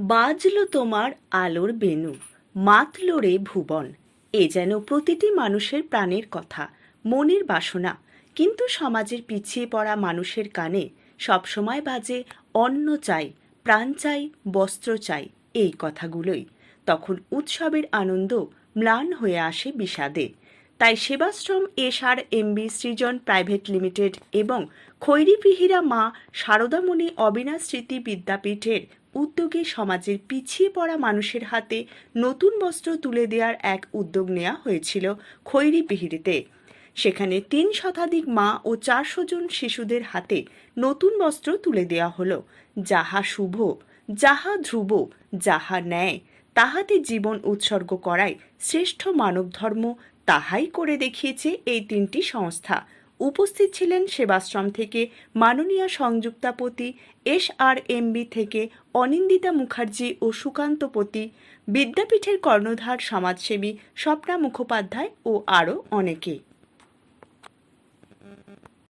বাজলো তোমার আলোর বেনু মাতলো রে ভুবন। এ যেন প্রতিটি মানুষের প্রাণের কথা, মনের বাসনা। কিন্তু সমাজের পিছিয়ে পড়া মানুষের কানে সবসময় বাজে অন্ন চাই, প্রাণ চাই, বস্ত্র চাই এই কথাগুলোই। তখন উৎসবের আনন্দ ম্লান হয়ে আসে বিষাদে। তাই Sebashram S SR MB, Srijan private limited এবং খৈরিপিহিরা মা শারদামণি অবিনাশ স্মৃতি বিদ্যাপীঠের উদ্যোগে সমাজের পিছিয়ে পড়া মানুষের হাতে নতুন বস্ত্র তুলে দেওয়ার এক উদ্যোগ নেওয়া হয়েছিল খৈরিপিহিরিতে। সেখানে তিন শতাধিক মা ও চারশো জন শিশুদের হাতে নতুন বস্ত্র তুলে দেওয়া হলো। যাহা শুভ, যাহা ধ্রুব, যাহা ন্যায়, তাহাতে জীবন উৎসর্গ করাই শ্রেষ্ঠ মানবধর্ম তাহাই করে দেখিয়েছে এই তিনটি সংস্থা। উপস্থিত ছিলেন সেবাশ্রম থেকে মাননীয় সংযুক্তাপতি এস আর এমবি থেকে অনিন্দিতা মুখার্জি ও সুকান্তপতি, বিদ্যাপীঠের কর্ণধার সমাজসেবী স্বপ্না মুখোপাধ্যায় ও আরও অনেকে।